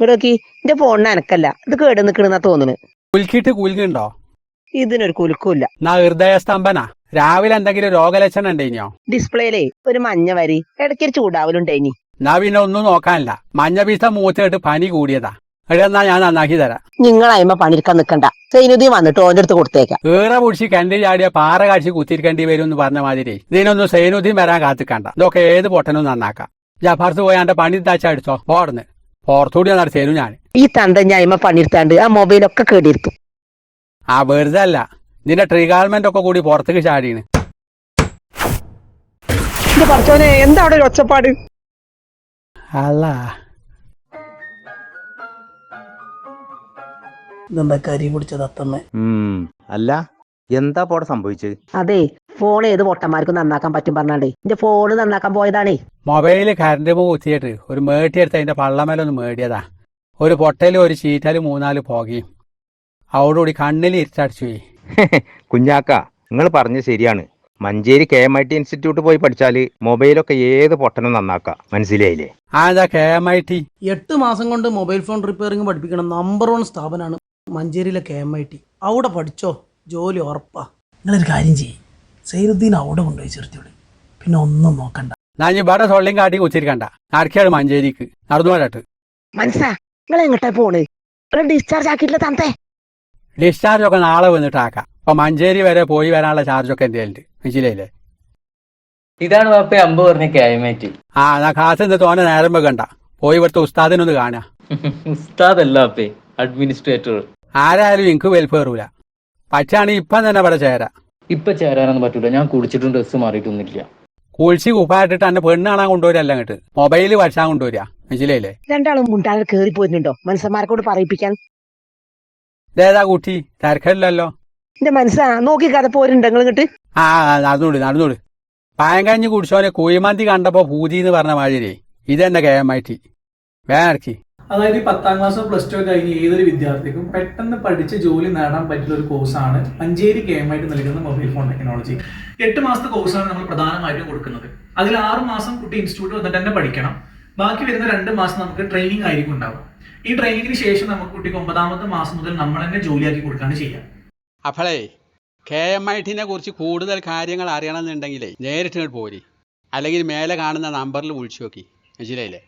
ഇവിടെ നോക്കി എന്റെ ഫോണിന് അനക്കല്ല. ഇത് കേട് നിക്കണെന്നാ തോന്നുന്നു കുലുക്കിയിട്ട് കുലുക്കുണ്ടോ ഇതിനൊരു കുലുക്കുമില്ല. നാ ഹൃദയസ്തംഭന രാവിലെ എന്തെങ്കിലും രോഗലക്ഷണം ഉണ്ടോ ഡിസ്പ്ലേയിലേ ഒരു മഞ്ഞ വരി ഇടയ്ക്കൊരു ചൂടാവലുണ്ടേനി നാ പിന്നെ ഒന്നും നോക്കാനില്ല. മഞ്ഞ പീസ മൂത്തിട്ട് പനി കൂടിയതാ. എഴുന്നാ ഞാൻ നന്നാക്കി തരാം. നിങ്ങളായ്മ പണിയെടുക്കാൻ നിക്കണ്ട. സൈനുദ്ദീൻ വന്നിട്ട് ഓന്റെ അടുത്ത് കൊടുത്തേക്കാം. ഏറെ പൊടിച്ച് കണ്ടി ചാടിയ പാറ കാഴ്ച കുത്തിരിക്കേണ്ടി വരും എന്ന് പറഞ്ഞ മാതിരി. ഇതിനൊന്നും സൈനുദ്ദീൻ വരാൻ കാത്തിക്കണ്ട. ഇതൊക്കെ ഏത് പൊട്ടനും നന്നാക്കാം. ജഫാർസ് പോയി പണി താച്ച അടിച്ചോ? പോടുന്ന് പുറത്തുകൂടി നടത്തേരും ഞാൻ ഈ തന്ത ഞായ്മ പണിയെടുത്താണ്ട് ആ മൊബൈലൊക്കെ കേടിയിരുത്തും ആ വെറുതെ അല്ല നിന്റെ ട്രിഗാൾമെന്റ് ഒക്കെ കൂടി പുറത്തേക്ക് ചാടിയാണ്. പഠിച്ചോനെ എന്താ അവിടെ ഒരു ഒച്ചപ്പാട്? അല്ല ഇതെന്താ കരി പിടിച്ചത് അത്തമ്മ? അല്ല എന്താ പോടെ സംഭവിച്ചത്? അതെ ഫോൺ ഏത് പൊട്ടന്മാർക്കും നന്നാക്കാൻ പറ്റും പറഞ്ഞാണ്ടേ. എന്റെ ഫോൺ നന്നാക്കാൻ പോയതാണേ. മൊബൈൽ കറണ്ട് കുത്തിയിട്ട് ഒരു മേട്ടി എടുത്ത് അതിന്റെ പള്ളമേലൊന്ന് മേടിയതാ. ഒരു പൊട്ടയിൽ ഒരു ചീറ്റാൽ മൂന്നാൽ പോകി അവടുകൂടി കണ്ണിൽ ഇരുട്ടടിച്ചു പോയി. കുഞ്ഞാക്ക നിങ്ങൾ പറഞ്ഞത് ശരിയാണ്. Manjeri K M I T institute പോയി പഠിച്ചാൽ മൊബൈലൊക്കെ ഏത് പൊട്ടനും നന്നാക്കാം. മനസ്സിലായില്ലേ? ആ എന്താ കെ എം ഐ ടി എട്ട് മാസം കൊണ്ട് മൊബൈൽ ഫോൺ റിപ്പയറിംഗ് പഠിപ്പിക്കണം നമ്പർ വൺ സ്ഥാപനമാണ് മഞ്ചേരിയിലെ കെ എം ഐ ടി അവിടെ പഠിച്ചോ? ജോലി ഉറപ്പാ. നിങ്ങളൊരു കാര്യം ചെയ്യ്. സൈനുദ്ദീൻ അവിടെ കൊണ്ടുപോയി ചേർത്തിയോളി പിന്നെ ഒന്നും നോക്കണ്ട. ഞാൻ ഇവിടെ തൊള്ളിയും കാട്ടി കുത്തിരിക്കണ്ട ആർക്കാണ് മഞ്ചേരിക്ക്? നടന്നു പോരാട്ട് മനസ്സാ നിങ്ങൾ എങ്ങോട്ടാ പോണേ? ഡിസ്ചാർജ് ആക്കിയിട്ടില്ല തന്തേ. ഡിസ്ചാർജ് ഒക്കെ നാളെ വന്നിട്ട് ആക്കാം. അപ്പൊ മഞ്ചേരി വരെ പോയി വരാനുള്ള ചാർജൊക്കെ എന്തെങ്കിലും മനസ്സിലായില്ലേ? ഇതാണ് വാപ്പ അമ്പ പറഞ്ഞ ക്യാമേറ്റ് ആ എന്നാ കാശ് നിന്ന് തോന്നെ നേരം വെക്കണ്ട. പോയി ഇവിടുത്തെ ഉസ്താദിനൊന്ന് കാണാ. ഉസ്താദല്ല അപ്പേ അഡ്മിനിസ്ട്രേറ്റർ ആരായാലും എനിക്ക് വെൽഫെയറൂല പക്ഷാണ് ഇപ്പം തന്നെ ഇവിടെ ചേരാം. ഇപ്പൊ ചേരാനൊന്നും പറ്റൂല. ഞാൻ കുടിച്ചിട്ടും ഡ്രസ്സ് മാറിയിട്ടൊന്നുമില്ല കുളിച്ച് കുപ്പായിട്ടിട്ട് എന്നെ പെണ്ണ് കാണാൻ കൊണ്ടുവരല്ല അങ്ങോട്ട്. മൊബൈൽ വശാൻ കൊണ്ടുവരിക. മനസ്സിലായില്ലേ? രണ്ടാളും മുണ്ടാതെ കേറി പോയിരുന്നുണ്ടോ മനുഷ്യന്മാർക്കോട് പറയിപ്പിക്കാൻ ഇതേതാ കുട്ടി? തിരക്കില്ലല്ലോ. എന്റെ മനസ്സാ നോക്കി കഥ പോരുണ്ടോ ഇങ്ങോട്ട്? ആ നടന്നോട് നടന്നോട് പായം പായങ്കഞ്ഞ് കുടിച്ചോനെ കുഴിമന്തി കണ്ടപ്പോ പൂജി എന്ന് പറഞ്ഞ മാതിരി ഇതെന്നെ കേമായിട്ട്. വേറക്കി അതായത് ഈ പത്താം ക്ലാസ് പ്ലസ് ടു കഴിഞ്ഞ് ഏതൊരു വിദ്യാർത്ഥിക്കും പെട്ടെന്ന് പഠിച്ച് ജോലി നേടാൻ പറ്റുന്ന ഒരു കോഴ്സാണ് മഞ്ചേരി ആയിട്ട് നൽകുന്ന മൊബൈൽ ഫോൺ ടെക്നോളജി. എട്ട് മാസത്തെ കോഴ്സാണ് നമ്മൾ പ്രധാനമായിട്ടും കൊടുക്കുന്നത്. അതിൽ ആറ് മാസം കുട്ടി ഇൻസ്റ്റിറ്റ്യൂട്ട് വന്നിട്ട് തന്നെ പഠിക്കണം. ബാക്കി വരുന്ന രണ്ട് മാസം നമുക്ക് ട്രെയിനിങ് ആയിരിക്കും ഉണ്ടാവും ഈ ട്രെയിനിങ്ങിന് ശേഷം നമുക്ക് കുട്ടിക്ക് ഒമ്പതാമത്തെ മാസം മുതൽ നമ്മൾ തന്നെ ജോലിയാക്കി കൊടുക്കാണ് ചെയ്യാം അപ്പോഴേ കെ എം ഐ ടിനെ കുറിച്ച് കൂടുതൽ കാര്യങ്ങൾ അറിയണമെന്നുണ്ടെങ്കിലേ നേരിട്ട് പോരി. അല്ലെങ്കിൽ മേലെ കാണുന്ന നമ്പറിൽ വിളിച്ചു നോക്കി. മനസ്സിലായില്ലേ?